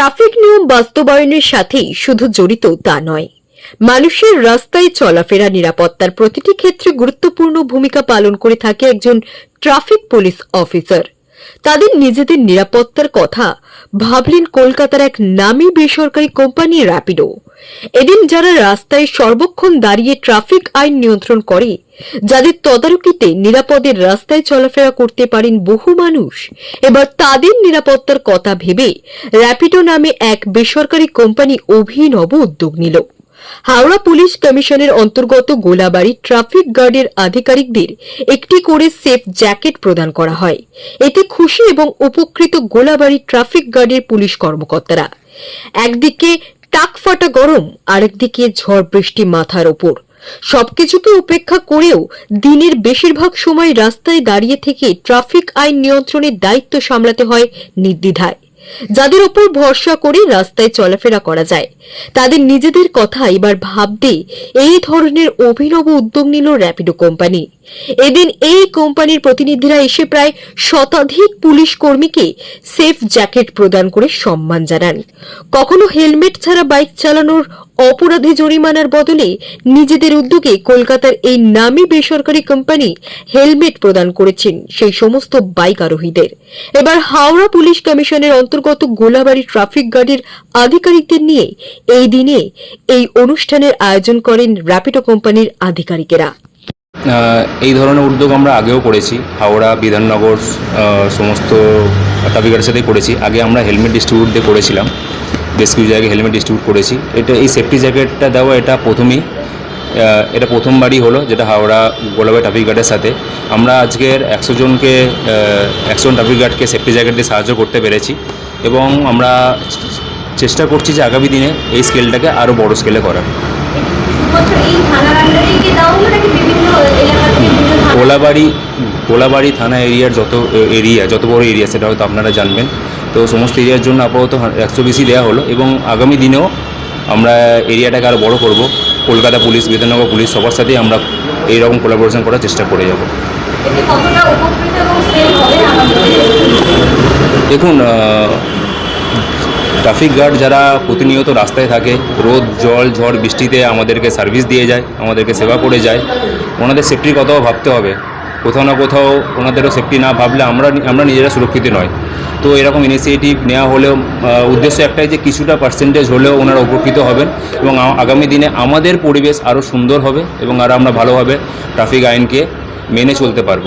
Traffic নিয়ম বাস্তবায়নের সাথেই শুধু জড়িত তা নয়। মানুষের রাস্তায় চলাফেরা, নিরাপত্তার প্রতিটি ক্ষেত্রে গুরুত্বপূর্ণ ভূমিকা পালন করে থাকে একজন ট্রাফিক পুলিশ অফিসার। তাদের নিজেদের নিরাপত্তার কথা ভাবলেন কলকাতার এক নামী বেসরকারি কোম্পানি র্যাপিডো। এদিন যারা রাস্তায় সর্বক্ষণ দাঁড়িয়ে ট্রাফিক আইন নিয়ন্ত্রণ করে, যাদের তদারকিতে নিরাপদের রাস্তায় চলাফেরা করতে পারেন বহু মানুষ, এবার তাদের নিরাপত্তার কথা ভেবে র্যাপিডো নামে এক বেসরকারি কোম্পানি অভিনব উদ্যোগ নিল। হাওড়া পুলিশ কমিশনের অন্তর্গত গোলাবাড়ি ট্রাফিক গার্ডের আধিকারিকদের একটি করে সেফ জ্যাকেট প্রদান করা হয়। এতে খুশি এবং উপকৃত গোলাবাড়ি ট্রাফিক গার্ডের পুলিশ কর্মকর্তারা। একদিকে টাক ফাটা গরম, আরেকদিকে ঝড় বৃষ্টি মাথার ওপর। সবকিছুকে উপেক্ষা করেও দিনের বেশিরভাগ সময় রাস্তায় দাঁড়িয়ে থেকে ট্রাফিক আইন নিয়ন্ত্রণের দায়িত্ব সামলাতে হয় নির্দ্বিধায়। যাদের ওপর ভরসা করে রাস্তায় চলাফেরা করা যায়, তাদের নিজেদের কথা এবার ভাবতে এই ধরনের অভিনব উদ্যোগ নিল র্যাপিডো কোম্পানি এদিন এই কোম্পানির প্রতিনিধিরা এসে প্রায় শতাধিক পুলিশ কর্মীকে সেফ জ্যাকেট প্রদান করে সম্মান জানান। কখনো হেলমেট ছাড়া বাইক চালানোর অপরাধে জরিমানার বদলে নিজেদের উদ্যোগে কলকাতার এই নামী বেসরকারি কোম্পানি হেলমেট প্রদান করেছেন সেই সমস্ত বাইক আরোহীদের। এবার হাওড়া পুলিশ কমিশনের অন্তর্গত গোলাবাড়ি ট্রাফিক গার্ডের আধিকারিকদের নিয়ে এই দিনে এই অনুষ্ঠানের আয়োজন করেন র্যাপিডো কোম্পানির আধিকারিকেরা। এই ধরনের উদ্যোগ আমরা আগেও করেছি। হাওড়া, বিধাননগর সমস্ত ট্রাফিকারের সাথেই করেছি। আগে আমরা হেলমেট ডিস্ট্রিবিউট দিয়ে করেছিলাম। বেশ কিছু জায়গায় হেলমেট ডিস্ট্রিবিউট করেছি। এটা এই সেফটি জ্যাকেটটা দেওয়া এটা প্রথমেই এটা প্রথমবারই হলো যেটা হাওড়া গোলাবাই ট্রাফিক গার্ডের সাথে। আমরা আজকের একশো জনকে একশো জন ট্রাফিক গার্ডকে সেফটি জ্যাকেট দিয়ে সাহায্য করতে পেরেছি এবং আমরা চেষ্টা করছি যে আগামী দিনে এই স্কেলটাকে আরও বড় স্কেলে করার। কোলাবাড়ি কোলাবাড়ি থানা? এরিয়ার যত এরিয়া যত বড় এরিয়া সেটা হয়তো আপনারা জানবেন। তো সমস্ত এরিয়ার জন্য আপাতত একশো বেশি দেওয়া হলো এবং আগামী দিনেও আমরা এরিয়াটাকে আরও বড় করব। কলকাতা পুলিশ বিধাননগর পুলিশ সবার সাথেই আমরা এইরকম কোলাবোরেশন করার চেষ্টা করে যাব। দেখুন ট্রাফিক গার্ড যারা প্রতিনিয়ত রাস্তায় থাকে, রোদ, জল, ঝড়, বৃষ্টিতে আমাদেরকে সার্ভিস দিয়ে যায়, আমাদেরকে সেবা করে যায়, ওনাদের সেফটির কথাও ভাবতে হবে। কোথাও না কোথাও ওনাদেরও সেফটি না ভাবলে আমরা আমরা নিজেরা সুরক্ষিত নয়। তো এরকম ইনিশিয়েটিভ নেওয়া হলেও উদ্দেশ্য একটাই যে কিছুটা পার্সেন্টেজ হলেও ওনারা উপকৃত হবেন এবং আগামী দিনে আমাদের পরিবেশ আরও সুন্দর হবে এবং আরও আমরা ভালোভাবে ট্রাফিক আইনকে মেনে চলতে পারব।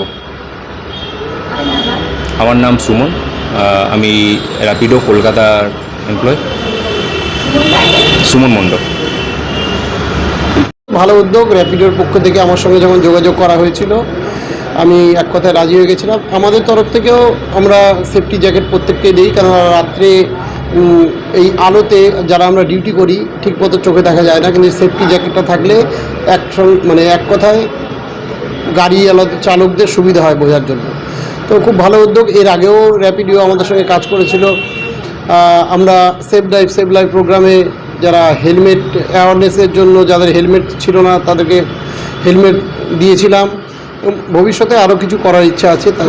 আমার নাম সুমন আমি র্যাপিডো কলকাতার এমপ্লয় সুমন মণ্ডল। ভালো উদ্যোগ র্যাপিডোর পক্ষ থেকে আমার সঙ্গে যখন যোগাযোগ করা হয়েছিল, আমি এক কথায় রাজি হয়ে গেছিলাম। আমাদের তরফ থেকেও আমরা সেফটি জ্যাকেট প্রত্যেককে দিই কারণ রাত্রে এই আলোতে যারা আমরা ডিউটি করি ঠিক মতো চোখে দেখা যায় না, কিন্তু সেফটি জ্যাকেটটা থাকলে এক মানে এক কথায় গাড়ি চালকদের সুবিধা হয় বোঝার জন্য। তো খুব ভালো উদ্যোগ। এর আগেও র্যাপিডিও আমাদের সঙ্গে কাজ করেছিল। আমরা সেফ ড্রাইভ সেফ লাইভ প্রোগ্রামে যারা হেলমেট অ্যাওয়ারনেসের জন্য, যাদের হেলমেট ছিল না, তাদেরকে হেলমেট দিয়েছিলাম। ভবিষ্যতে আরও কিছু করার ইচ্ছা আছে তা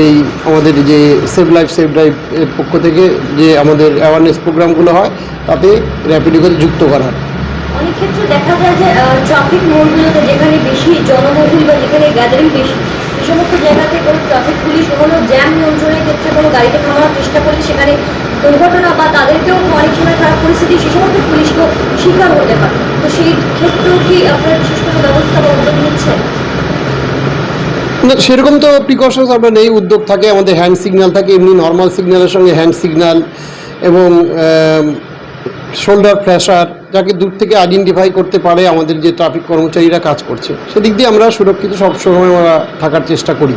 এই আমাদের যে সেভ লাইফ সেভ ড্রাইভ এর পক্ষ থেকে যে আমাদের অ্যাওয়ারনেস প্রোগ্রামগুলো হয়, তাতে র্যাপিডিওকে যুক্ত করার অনেক ক্ষেত্রে দেখা যায় যে ট্রাফিক মোড়গুলোতে যেখানে বেশি জনবহুল বা যেখানে গ্যাদারিং বেশি সমস্ত জায়গাতে কোনো ট্রাফিক পুলিশ কোনো জ্যাম নিয়ন্ত্রণের ক্ষেত্রে কোনো গাড়িতে থামানোর চেষ্টা করলে সেখানে দুর্ঘটনা বা তাদেরকেও অনেক সময় খারাপ পরিস্থিতি সে সমস্ত পুলিশকেও শিকার হতে পারে। তো সেই ক্ষেত্রেও কি আপনারা বিশেষ কোনো ব্যবস্থা বা উদ্যোগ নিচ্ছেন? না সেরকম তো প্রিকশনস আমরা নেই উদ্যোগ থাকে আমাদের হ্যান্ড সিগন্যাল থাকে এমনি নর্মাল সিগন্যালের সঙ্গে হ্যান্ড সিগন্যাল এবং শোল্ডার ফ্ল্যাশার যাকে দূর থেকে আইডেন্টিফাই করতে পারে আমাদের যে ট্রাফিক কর্মচারীরা কাজ করছে। সেদিক দিয়ে আমরা সুরক্ষিত সবসময় আমরা থাকার চেষ্টা করি।